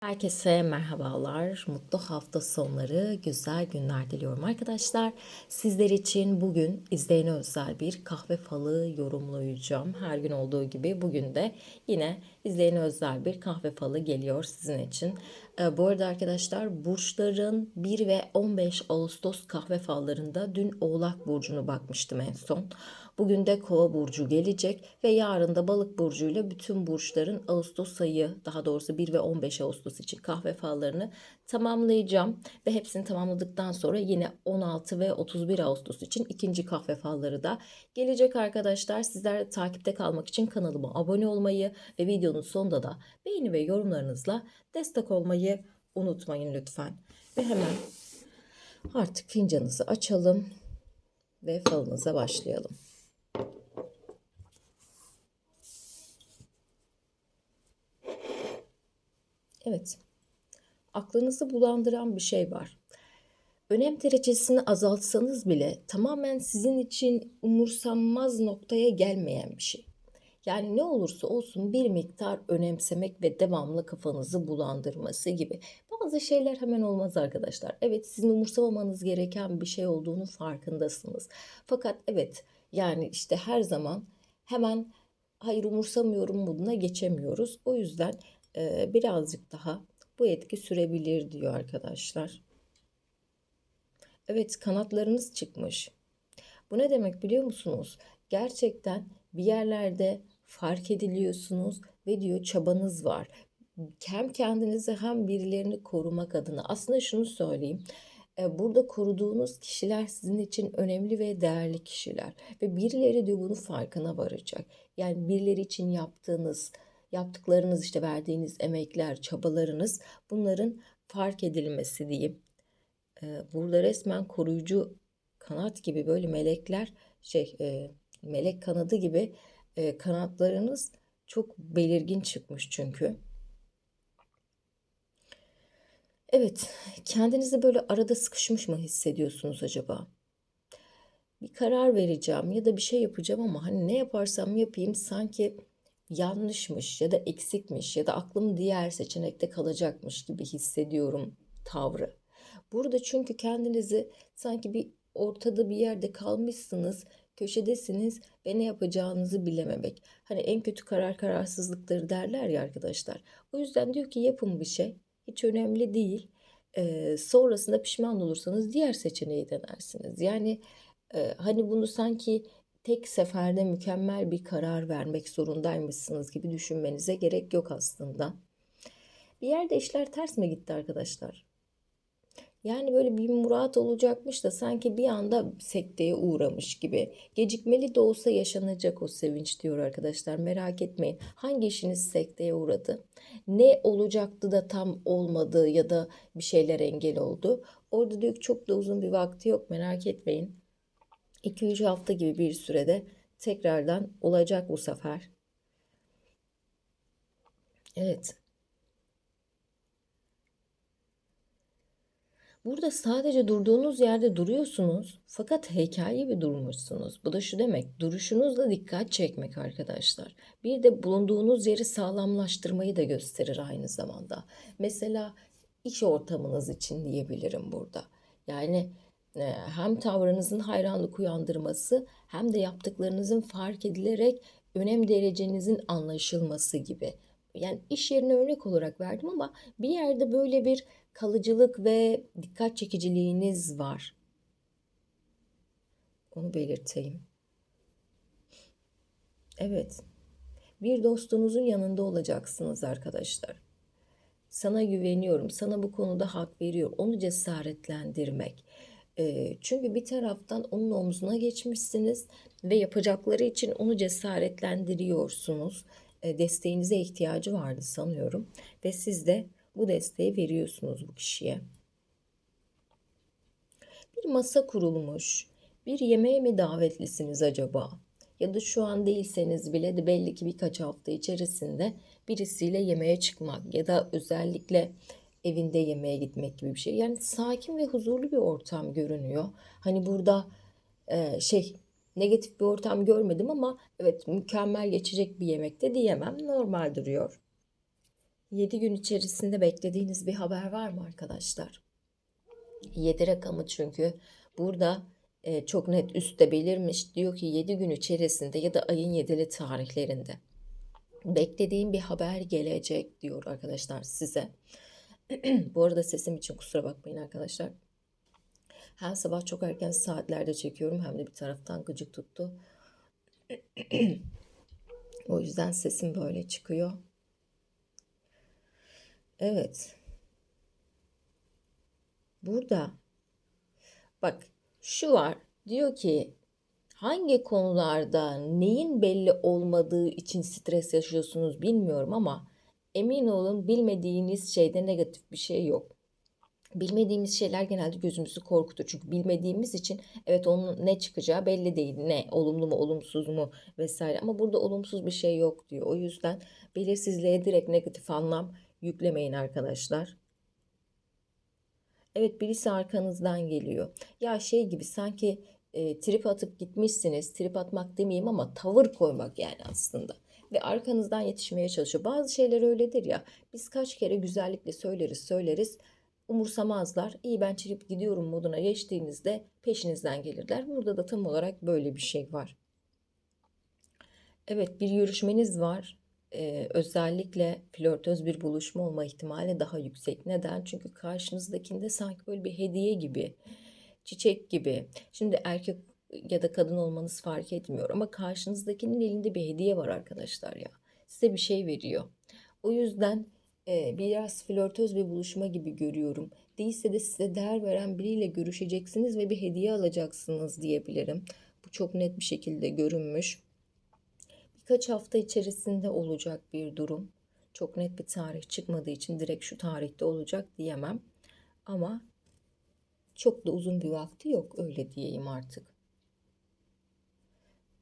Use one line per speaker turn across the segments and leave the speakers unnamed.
Herkese merhabalar. Mutlu hafta sonları, güzel günler diliyorum arkadaşlar. Sizler için bugün izleyene özel bir kahve falı yorumlayacağım. Her gün olduğu gibi bugün de yine izleyene özel bir kahve falı geliyor sizin için. Ee, bu arada arkadaşlar burçların 1 ve 15 Ağustos kahve fallarında dün Oğlak Burcu'nu bakmıştım en son. Bugün de Kova burcu gelecek ve yarın da Balık burcu ile bütün burçların Ağustos ayı, daha doğrusu 1 ve 15 Ağustos için kahve fallarını tamamlayacağım ve hepsini tamamladıktan sonra yine 16 ve 31 Ağustos için ikinci kahve falları da gelecek arkadaşlar. Sizler takipte kalmak için kanalıma abone olmayı ve videonun sonunda da beğeni ve yorumlarınızla destek olmayı unutmayın lütfen. Ve hemen artık fincanınızı açalım ve falınıza başlayalım. Evet. Aklınızı bulandıran bir şey var. Önem derecesini azaltsanız bile tamamen sizin için umursanmaz noktaya gelmeyen bir şey. Yani ne olursa olsun bir miktar önemsemek ve devamlı kafanızı bulandırması gibi. Bazı şeyler hemen olmaz arkadaşlar. Evet sizin umursamamanız gereken bir şey olduğunu farkındasınız. Fakat evet yani işte her zaman hemen hayır umursamıyorum moduna geçemiyoruz. O yüzden e, birazcık daha bu etki sürebilir diyor arkadaşlar. Evet kanatlarınız çıkmış. Bu ne demek biliyor musunuz? Gerçekten bir yerlerde fark ediliyorsunuz ve diyor çabanız var. Hem kendinizi hem birilerini korumak adına. Aslında şunu söyleyeyim. E, burada koruduğunuz kişiler sizin için önemli ve değerli kişiler. Ve birileri de bunun farkına varacak. Yani birileri için yaptığınız, yaptıklarınız işte verdiğiniz emekler, çabalarınız bunların fark edilmesi diyeyim. E, burada resmen koruyucu kanat gibi böyle melekler şey e, melek kanadı gibi kanatlarınız çok belirgin çıkmış çünkü. Evet, kendinizi böyle arada sıkışmış mı hissediyorsunuz acaba? Bir karar vereceğim ya da bir şey yapacağım ama hani ne yaparsam yapayım sanki yanlışmış ya da eksikmiş ya da aklım diğer seçenekte kalacakmış gibi hissediyorum tavrı. Burada çünkü kendinizi sanki bir ortada bir yerde kalmışsınız, köşedesiniz ve ne yapacağınızı bilememek. Hani en kötü karar kararsızlıkları derler ya arkadaşlar. O yüzden diyor ki yapın bir şey hiç önemli değil. E, sonrasında pişman olursanız diğer seçeneği denersiniz. Yani e, hani bunu sanki tek seferde mükemmel bir karar vermek zorundaymışsınız gibi düşünmenize gerek yok aslında. Bir yerde işler ters mi gitti arkadaşlar? Yani böyle bir murat olacakmış da sanki bir anda sekteye uğramış gibi. Gecikmeli de olsa yaşanacak o sevinç diyor arkadaşlar. Merak etmeyin. Hangi işiniz sekteye uğradı? Ne olacaktı da tam olmadı ya da bir şeyler engel oldu? Orada diyor ki çok da uzun bir vakti yok merak etmeyin. 2-3 hafta gibi bir sürede tekrardan olacak bu sefer. Evet. Burada sadece durduğunuz yerde duruyorsunuz fakat heykel gibi durmuşsunuz. Bu da şu demek duruşunuzla dikkat çekmek arkadaşlar. Bir de bulunduğunuz yeri sağlamlaştırmayı da gösterir aynı zamanda. Mesela iş ortamınız için diyebilirim burada. Yani hem tavrınızın hayranlık uyandırması hem de yaptıklarınızın fark edilerek önem derecenizin anlaşılması gibi. Yani iş yerine örnek olarak verdim ama bir yerde böyle bir kalıcılık ve dikkat çekiciliğiniz var. Onu belirteyim. Evet. Bir dostunuzun yanında olacaksınız arkadaşlar. Sana güveniyorum. Sana bu konuda hak veriyor. Onu cesaretlendirmek. Çünkü bir taraftan onun omzuna geçmişsiniz ve yapacakları için onu cesaretlendiriyorsunuz. Desteğinize ihtiyacı vardı sanıyorum ve siz de bu desteği veriyorsunuz bu kişiye. Bir masa kurulmuş. Bir yemeğe mi davetlisiniz acaba? Ya da şu an değilseniz bile de belli ki birkaç hafta içerisinde birisiyle yemeğe çıkmak ya da özellikle evinde yemeğe gitmek gibi bir şey. Yani sakin ve huzurlu bir ortam görünüyor. Hani burada e, şey negatif bir ortam görmedim ama evet mükemmel geçecek bir yemekte diyemem. Normal duruyor. 7 gün içerisinde beklediğiniz bir haber var mı arkadaşlar? 7 rakamı çünkü burada e, çok net üstte belirmiş. Diyor ki 7 gün içerisinde ya da ayın 7'li tarihlerinde beklediğim bir haber gelecek diyor arkadaşlar size. Bu arada sesim için kusura bakmayın arkadaşlar. Her sabah çok erken saatlerde çekiyorum hem de bir taraftan gıcık tuttu. o yüzden sesim böyle çıkıyor. Evet. Burada bak şu var. Diyor ki hangi konularda neyin belli olmadığı için stres yaşıyorsunuz bilmiyorum ama emin olun bilmediğiniz şeyde negatif bir şey yok. Bilmediğimiz şeyler genelde gözümüzü korkutur. Çünkü bilmediğimiz için evet onun ne çıkacağı belli değil. Ne olumlu mu olumsuz mu vesaire. Ama burada olumsuz bir şey yok diyor. O yüzden belirsizliğe direkt negatif anlam yüklemeyin arkadaşlar. Evet birisi arkanızdan geliyor. Ya şey gibi sanki e, trip atıp gitmişsiniz. Trip atmak demeyeyim ama tavır koymak yani aslında. Ve arkanızdan yetişmeye çalışıyor. Bazı şeyler öyledir ya. Biz kaç kere güzellikle söyleriz söyleriz. Umursamazlar. İyi ben trip gidiyorum moduna geçtiğinizde peşinizden gelirler. Burada da tam olarak böyle bir şey var. Evet bir görüşmeniz var e, özellikle flörtöz bir buluşma olma ihtimali daha yüksek. Neden? Çünkü karşınızdakinde sanki böyle bir hediye gibi, çiçek gibi. Şimdi erkek ya da kadın olmanız fark etmiyor ama karşınızdakinin elinde bir hediye var arkadaşlar ya. Size bir şey veriyor. O yüzden e, biraz flörtöz bir buluşma gibi görüyorum. Değilse de size değer veren biriyle görüşeceksiniz ve bir hediye alacaksınız diyebilirim. Bu çok net bir şekilde görünmüş birkaç hafta içerisinde olacak bir durum. Çok net bir tarih çıkmadığı için direkt şu tarihte olacak diyemem. Ama çok da uzun bir vakti yok öyle diyeyim artık.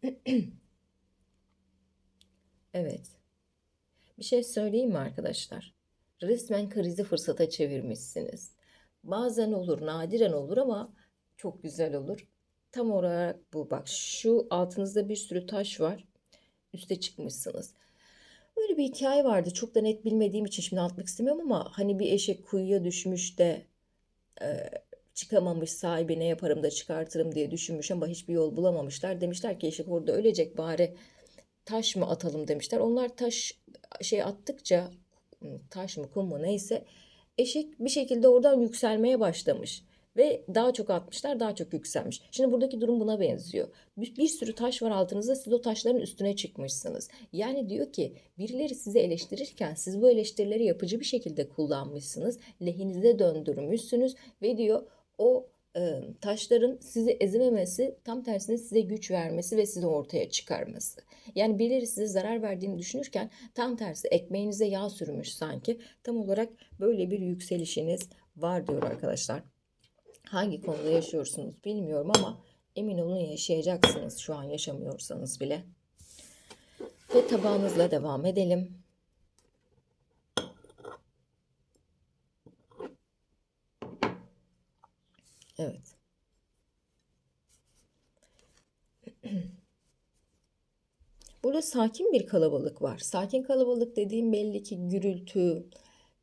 evet. Bir şey söyleyeyim mi arkadaşlar? Resmen krizi fırsata çevirmişsiniz. Bazen olur, nadiren olur ama çok güzel olur. Tam olarak bu. Bak şu altınızda bir sürü taş var üste çıkmışsınız. Böyle bir hikaye vardı. Çok da net bilmediğim için şimdi anlatmak istemiyorum ama hani bir eşek kuyuya düşmüş de e, çıkamamış sahibi ne yaparım da çıkartırım diye düşünmüş ama hiçbir yol bulamamışlar. Demişler ki eşek orada ölecek bari taş mı atalım demişler. Onlar taş şey attıkça taş mı kum mu neyse eşek bir şekilde oradan yükselmeye başlamış. Ve daha çok atmışlar, daha çok yükselmiş. Şimdi buradaki durum buna benziyor. Bir, bir sürü taş var altınızda, siz o taşların üstüne çıkmışsınız. Yani diyor ki birileri sizi eleştirirken siz bu eleştirileri yapıcı bir şekilde kullanmışsınız. Lehinize döndürmüşsünüz ve diyor o e, taşların sizi ezememesi tam tersine size güç vermesi ve sizi ortaya çıkarması. Yani birileri size zarar verdiğini düşünürken tam tersi ekmeğinize yağ sürmüş sanki. Tam olarak böyle bir yükselişiniz var diyor arkadaşlar. Hangi konuda yaşıyorsunuz bilmiyorum ama emin olun yaşayacaksınız şu an yaşamıyorsanız bile. Ve tabağınızla devam edelim. Evet. Burada sakin bir kalabalık var. Sakin kalabalık dediğim belli ki gürültü,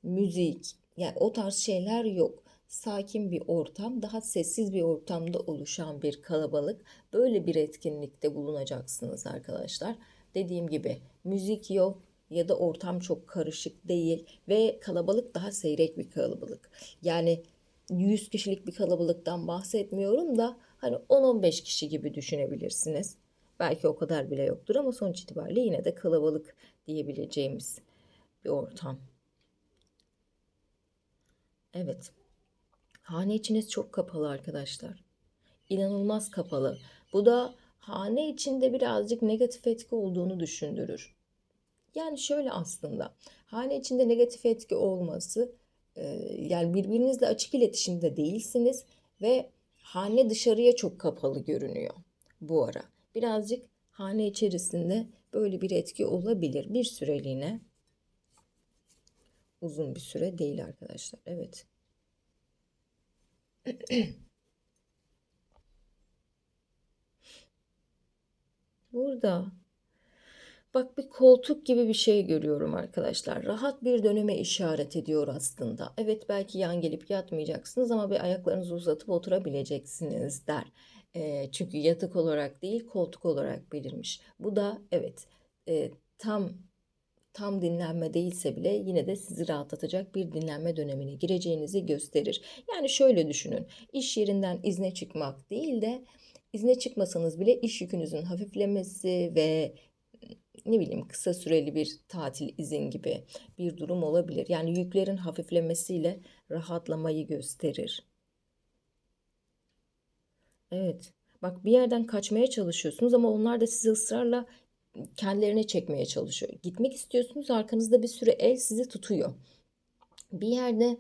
müzik, yani o tarz şeyler yok sakin bir ortam, daha sessiz bir ortamda oluşan bir kalabalık. Böyle bir etkinlikte bulunacaksınız arkadaşlar. Dediğim gibi müzik yok ya da ortam çok karışık değil ve kalabalık daha seyrek bir kalabalık. Yani 100 kişilik bir kalabalıktan bahsetmiyorum da hani 10-15 kişi gibi düşünebilirsiniz. Belki o kadar bile yoktur ama sonuç itibariyle yine de kalabalık diyebileceğimiz bir ortam. Evet. Hane içiniz çok kapalı arkadaşlar. İnanılmaz kapalı. Bu da hane içinde birazcık negatif etki olduğunu düşündürür. Yani şöyle aslında hane içinde negatif etki olması yani birbirinizle açık iletişimde değilsiniz ve hane dışarıya çok kapalı görünüyor bu ara. Birazcık hane içerisinde böyle bir etki olabilir bir süreliğine. Uzun bir süre değil arkadaşlar. Evet. Burada Bak bir koltuk gibi bir şey görüyorum arkadaşlar. Rahat bir döneme işaret ediyor aslında. Evet belki yan gelip yatmayacaksınız ama bir ayaklarınızı uzatıp oturabileceksiniz der. E, çünkü yatak olarak değil koltuk olarak belirmiş. Bu da evet e, tam tam dinlenme değilse bile yine de sizi rahatlatacak bir dinlenme dönemine gireceğinizi gösterir. Yani şöyle düşünün. İş yerinden izne çıkmak değil de izne çıkmasanız bile iş yükünüzün hafiflemesi ve ne bileyim kısa süreli bir tatil izin gibi bir durum olabilir. Yani yüklerin hafiflemesiyle rahatlamayı gösterir. Evet. Bak bir yerden kaçmaya çalışıyorsunuz ama onlar da sizi ısrarla kendilerine çekmeye çalışıyor. Gitmek istiyorsunuz arkanızda bir sürü el sizi tutuyor. Bir yerde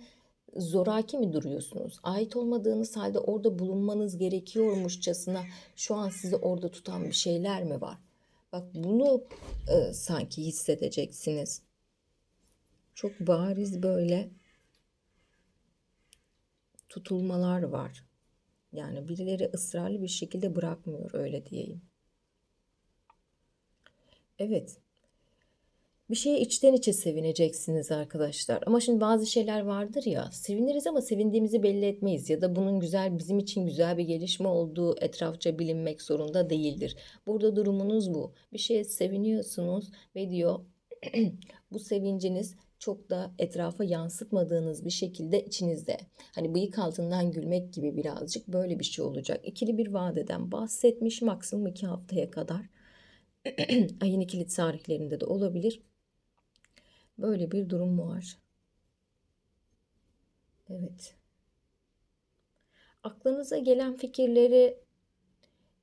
zoraki mi duruyorsunuz? Ait olmadığınız halde orada bulunmanız gerekiyormuşçasına şu an sizi orada tutan bir şeyler mi var? Bak bunu e, sanki hissedeceksiniz. Çok bariz böyle tutulmalar var. Yani birileri ısrarlı bir şekilde bırakmıyor öyle diyeyim. Evet. Bir şeye içten içe sevineceksiniz arkadaşlar. Ama şimdi bazı şeyler vardır ya, seviniriz ama sevindiğimizi belli etmeyiz ya da bunun güzel bizim için güzel bir gelişme olduğu etrafça bilinmek zorunda değildir. Burada durumunuz bu. Bir şeye seviniyorsunuz ve diyor bu sevinciniz çok da etrafa yansıtmadığınız bir şekilde içinizde. Hani bıyık altından gülmek gibi birazcık böyle bir şey olacak. İkili bir vadeden bahsetmiş maksimum iki haftaya kadar. Ayın ikili tarihlerinde de olabilir. Böyle bir durum var. Evet. Aklınıza gelen fikirleri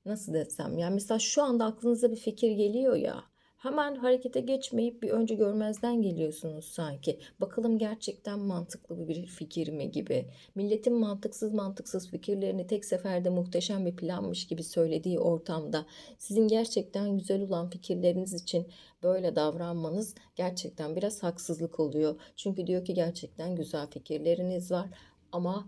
nasıl desem yani mesela şu anda aklınıza bir fikir geliyor ya hemen harekete geçmeyip bir önce görmezden geliyorsunuz sanki. Bakalım gerçekten mantıklı bir fikir mi gibi. Milletin mantıksız mantıksız fikirlerini tek seferde muhteşem bir planmış gibi söylediği ortamda sizin gerçekten güzel olan fikirleriniz için böyle davranmanız gerçekten biraz haksızlık oluyor. Çünkü diyor ki gerçekten güzel fikirleriniz var ama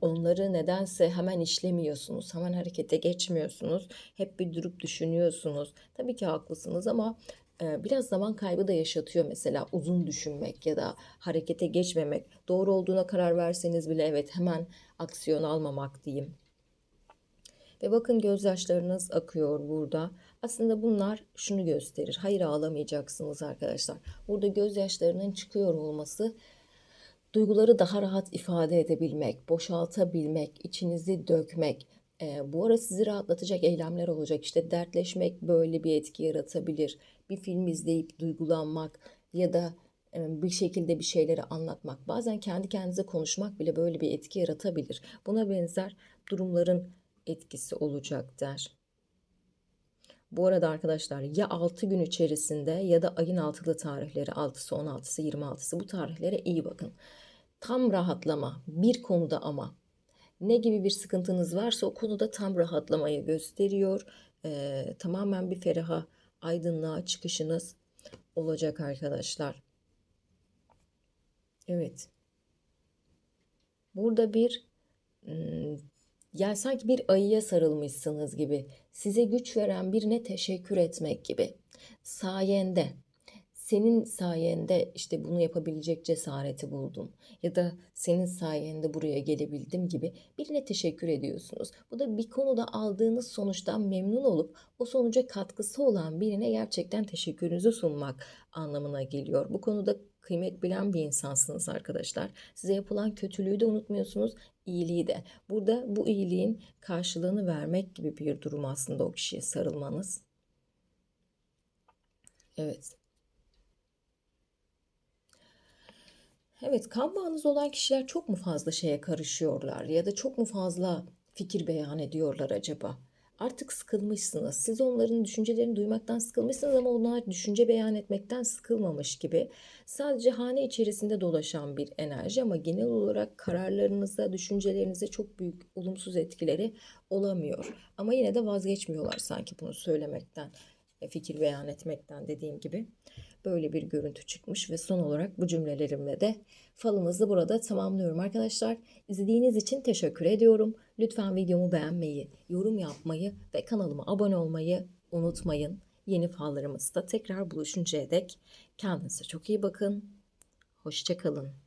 onları nedense hemen işlemiyorsunuz, hemen harekete geçmiyorsunuz. Hep bir durup düşünüyorsunuz. Tabii ki haklısınız ama biraz zaman kaybı da yaşatıyor mesela uzun düşünmek ya da harekete geçmemek. Doğru olduğuna karar verseniz bile evet hemen aksiyon almamak diyeyim. Ve bakın gözyaşlarınız akıyor burada. Aslında bunlar şunu gösterir. Hayır ağlamayacaksınız arkadaşlar. Burada gözyaşlarının çıkıyor olması duyguları daha rahat ifade edebilmek, boşaltabilmek, içinizi dökmek, e, bu ara sizi rahatlatacak eylemler olacak. İşte dertleşmek böyle bir etki yaratabilir. Bir film izleyip duygulanmak ya da e, bir şekilde bir şeyleri anlatmak. Bazen kendi kendinize konuşmak bile böyle bir etki yaratabilir. Buna benzer durumların etkisi olacak der. Bu arada arkadaşlar ya 6 gün içerisinde ya da ayın altılı tarihleri 6'sı 16'sı 26'sı bu tarihlere iyi bakın. Tam rahatlama bir konuda ama ne gibi bir sıkıntınız varsa o konuda tam rahatlamayı gösteriyor. Ee, tamamen bir feraha aydınlığa çıkışınız olacak arkadaşlar. Evet. Burada bir yani sanki bir ayıya sarılmışsınız gibi. Size güç veren birine teşekkür etmek gibi. Sayende senin sayende işte bunu yapabilecek cesareti buldum ya da senin sayende buraya gelebildim gibi birine teşekkür ediyorsunuz. Bu da bir konuda aldığınız sonuçtan memnun olup o sonuca katkısı olan birine gerçekten teşekkürünüzü sunmak anlamına geliyor. Bu konuda kıymet bilen bir insansınız arkadaşlar. Size yapılan kötülüğü de unutmuyorsunuz, iyiliği de. Burada bu iyiliğin karşılığını vermek gibi bir durum aslında o kişiye sarılmanız. Evet. Evet, kan bağınız olan kişiler çok mu fazla şeye karışıyorlar ya da çok mu fazla fikir beyan ediyorlar acaba? Artık sıkılmışsınız. Siz onların düşüncelerini duymaktan sıkılmışsınız ama onlar düşünce beyan etmekten sıkılmamış gibi. Sadece hane içerisinde dolaşan bir enerji ama genel olarak kararlarınıza, düşüncelerinize çok büyük olumsuz etkileri olamıyor. Ama yine de vazgeçmiyorlar sanki bunu söylemekten, e, fikir beyan etmekten dediğim gibi böyle bir görüntü çıkmış ve son olarak bu cümlelerimle de falımızı burada tamamlıyorum arkadaşlar. İzlediğiniz için teşekkür ediyorum. Lütfen videomu beğenmeyi, yorum yapmayı ve kanalıma abone olmayı unutmayın. Yeni fallarımızda tekrar buluşuncaya dek kendinize çok iyi bakın. Hoşça kalın.